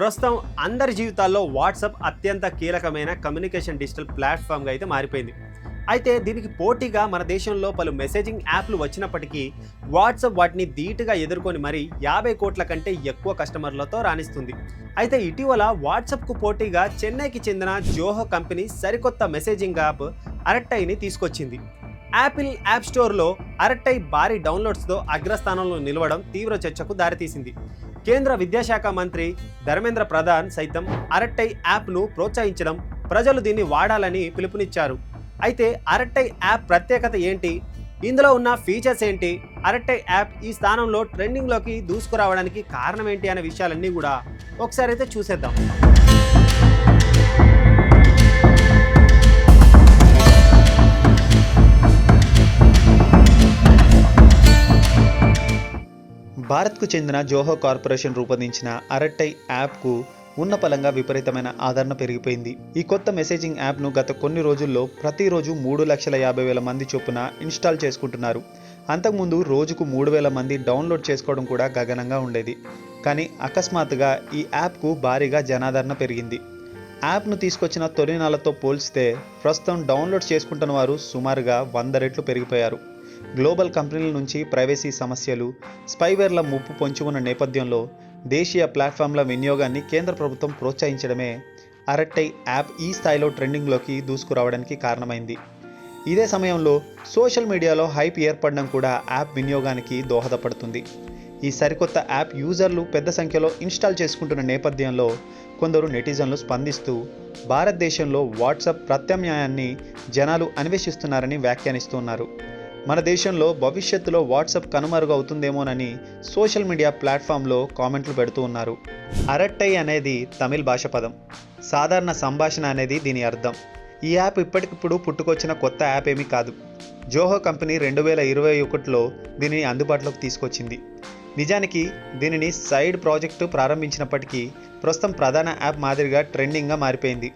ప్రస్తుతం అందరి జీవితాల్లో వాట్సాప్ అత్యంత కీలకమైన కమ్యూనికేషన్ డిజిటల్ ప్లాట్ఫామ్గా అయితే మారిపోయింది. అయితే దీనికి పోటీగా మన దేశంలో పలు మెసేజింగ్ యాప్లు వచ్చినప్పటికీ వాట్సాప్ వాటిని ధీటుగా ఎదుర్కొని మరీ యాభై కోట్ల కంటే ఎక్కువ కస్టమర్లతో రాణిస్తుంది. అయితే ఇటీవల వాట్సాప్కు పోటీగా చెన్నైకి చెందిన జోహో కంపెనీ సరికొత్త మెసేజింగ్ యాప్ అరట్టైని తీసుకొచ్చింది. యాపిల్ యాప్ స్టోర్లో అరట్టై భారీ డౌన్లోడ్స్తో అగ్రస్థానంలో నిలవడం తీవ్ర చర్చకు దారితీసింది. కేంద్ర విద్యాశాఖ మంత్రి ధర్మేంద్ర ప్రధాన్ సైతం అరట్టై యాప్ను ప్రోత్సహించడం ప్రజలు దీన్ని వాడాలని పిలుపునిచ్చారు. అయితే అరట్టై యాప్ ప్రత్యేకత ఏంటి? ఇందులో ఉన్న ఫీచర్స్ ఏంటి? అరట్టై యాప్ ఈ స్థానంలో ట్రెండింగ్లోకి దూసుకురావడానికి కారణం ఏంటి అనే విషయాలన్నీ కూడా ఒకసారి అయితే చూసేద్దాం. భారత్కు చెందిన జోహో కార్పొరేషన్ రూపొందించిన అరట్టై యాప్కు ఉన్నపలంగా విపరీతమైన ఆదరణ పెరిగిపోయింది. ఈ కొత్త మెసేజింగ్ యాప్ను గత కొన్ని రోజుల్లో ప్రతిరోజు మూడు లక్షల యాభై వేల మంది చొప్పున ఇన్స్టాల్ చేసుకుంటున్నారు. అంతకుముందు రోజుకు మూడు వేల మంది డౌన్లోడ్ చేసుకోవడం కూడా గగనంగా ఉండేది. కానీ అకస్మాత్తుగా ఈ యాప్కు భారీగా జనాదరణ పెరిగింది. యాప్ను తీసుకొచ్చిన తొలి నెలతో పోల్చితే ప్రస్తుతం డౌన్లోడ్ చేసుకుంటున్న వారు సుమారుగా వంద రెట్లు పెరిగిపోయారు. గ్లోబల్ కంపెనీల నుంచి ప్రైవసీ సమస్యలు స్పైవేర్ల ముప్పు పొంచి ఉన్న నేపథ్యంలో దేశీయ ప్లాట్ఫామ్ల వినియోగాన్ని కేంద్ర ప్రభుత్వం ప్రోత్సహించడమే అరట్టై యాప్ ఈ స్థాయిలో ట్రెండింగ్లోకి దూసుకురావడానికి కారణమైంది. ఇదే సమయంలో సోషల్ మీడియాలో హైప్ ఏర్పడడం కూడా యాప్ వినియోగానికి దోహదపడుతుంది. ఈ సరికొత్త యాప్ యూజర్లు పెద్ద సంఖ్యలో ఇన్స్టాల్ చేసుకుంటున్న నేపథ్యంలో కొందరు నెటిజన్లు స్పందిస్తూ భారతదేశంలో వాట్సాప్ ప్రత్యామ్నాయాన్ని జనాలు అన్వేషిస్తున్నారని వ్యాఖ్యానిస్తున్నారు మన దేశంలో భవిష్యత్తులో వాట్సాప్ కనుమరుగవుతుందేమోనని సోషల్ మీడియా ప్లాట్ఫామ్లో కామెంట్లు పెడుతూ ఉన్నారు. అరట్టై అనేది తమిళ్ భాష పదం. సాధారణ సంభాషణ అనేది దీని అర్థం. ఈ యాప్ ఇప్పటికిప్పుడు పుట్టుకొచ్చిన కొత్త యాప్ ఏమీ కాదు. జోహో కంపెనీ రెండు వేల ఇరవై ఒకటిలో దీనిని అందుబాటులోకి తీసుకొచ్చింది. నిజానికి దీనిని సైడ్ ప్రాజెక్టు ప్రారంభించినప్పటికీ ప్రస్తుతం ప్రధాన యాప్ మాదిరిగా ట్రెండింగ్గా మారిపోయింది.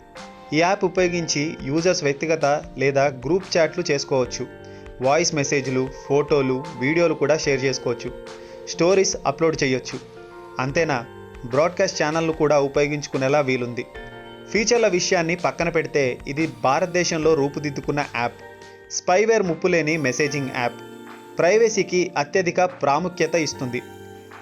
ఈ యాప్ ఉపయోగించి యూజర్స్ వ్యక్తిగత లేదా గ్రూప్ చాట్లు చేసుకోవచ్చు. వాయిస్ మెసేజ్లు ఫోటోలు వీడియోలు కూడా షేర్ చేసుకోవచ్చు. స్టోరీస్ అప్లోడ్ చేయొచ్చు. అంతేనా? బ్రాడ్కాస్ట్ ఛానళ్ళు కూడా ఉపయోగించుకునేలా వీలుంది. ఫీచర్ల విషయాన్ని పక్కన పెడితే ఇది భారతదేశంలో రూపుదిద్దుకున్న యాప్. స్పైవేర్ ముప్పులేని మెసేజింగ్ యాప్. ప్రైవసీకి అత్యధిక ప్రాముఖ్యత ఇస్తుంది.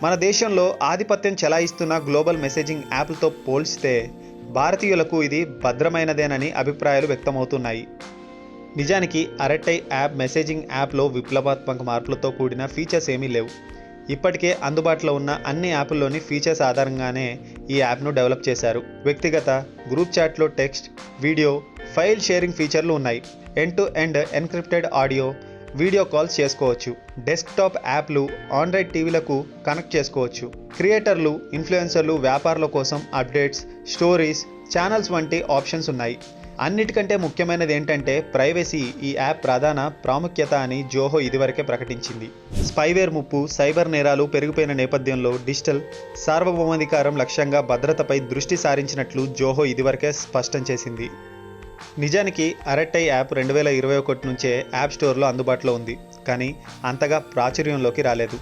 మన దేశంలో ఆధిపత్యం చెలాయిస్తున్న గ్లోబల్ మెసేజింగ్ యాప్లతో పోల్చితే భారతీయులకు ఇది భద్రమైనదేనని అభిప్రాయాలు వ్యక్తమవుతున్నాయి. నిజానికి అరట్టై యాప్ మెసేజింగ్ యాప్లో విప్లవాత్మక మార్పులతో కూడిన ఫీచర్స్ ఏమీ లేవు. ఇప్పటికే అందుబాటులో ఉన్న అన్ని యాప్ల్లోని ఫీచర్స్ ఆధారంగానే ఈ యాప్ను డెవలప్ చేశారు. వ్యక్తిగత గ్రూప్ చాట్లో టెక్స్ట్ వీడియో ఫైల్ షేరింగ్ ఫీచర్లు ఉన్నాయి. End to end encrypted audio video calls చేసుకోవచ్చు. డెస్క్టాప్ యాప్లు ఆండ్రాయిడ్ టీవీలకు కనెక్ట్ చేసుకోవచ్చు. క్రియేటర్లు ఇన్ఫ్లుయెన్సర్లు వ్యాపారుల కోసం అప్డేట్స్ స్టోరీస్ ఛానల్స్ వంటి ఆప్షన్స్ ఉన్నాయి. అన్నిటికంటే ముఖ్యమైనది ఏంటంటే ప్రైవసీ ఈ యాప్ ప్రధాన ప్రాముఖ్యత అని జోహో ఇదివరకే ప్రకటించింది. స్పైవేర్ ముప్పు సైబర్ నేరాలు పెరిగిపోయిన నేపథ్యంలో డిజిటల్ సార్వభౌమాధికారం లక్ష్యంగా భద్రతపై దృష్టి సారించినట్లు జోహో ఇదివరకే స్పష్టం చేసింది. నిజానికి అరట్టై యాప్ రెండు వేల ఇరవై ఒకటి నుంచే యాప్ స్టోర్లో అందుబాటులో ఉంది కానీ అంతగా ప్రాచుర్యంలోకి రాలేదు.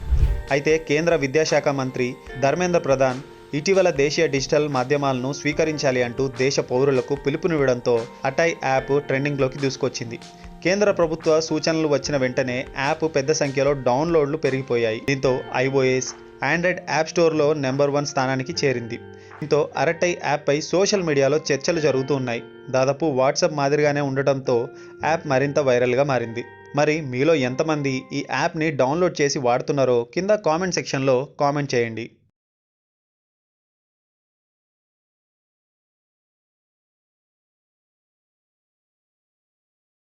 అయితే కేంద్ర విద్యాశాఖ మంత్రి ధర్మేంద్ర ప్రధాన్ ఇటీవల దేశీయ డిజిటల్ మాధ్యమాలను స్వీకరించాలి అంటూ దేశ పౌరులకు పిలుపునివ్వడంతో అటై యాప్ ట్రెండింగ్లోకి దూసుకొచ్చింది. కేంద్ర ప్రభుత్వ సూచనలు వచ్చిన వెంటనే యాప్ పెద్ద సంఖ్యలో డౌన్లోడ్లు పెరిగిపోయాయి. దీంతో ఐఓఎస్ ఆండ్రాయిడ్ యాప్ స్టోర్లో నెంబర్ వన్ స్థానానికి చేరింది. దీంతో అరటై యాప్పై సోషల్ మీడియాలో చర్చలు జరుగుతూ ఉన్నాయి. దాదాపు వాట్సాప్ మాదిరిగానే ఉండటంతో యాప్ మరింత వైరల్గా మారింది. మరి మీలో ఎంతమంది ఈ యాప్ని డౌన్లోడ్ చేసి వాడుతున్నారో కింద కామెంట్ సెక్షన్లో కామెంట్ చేయండి.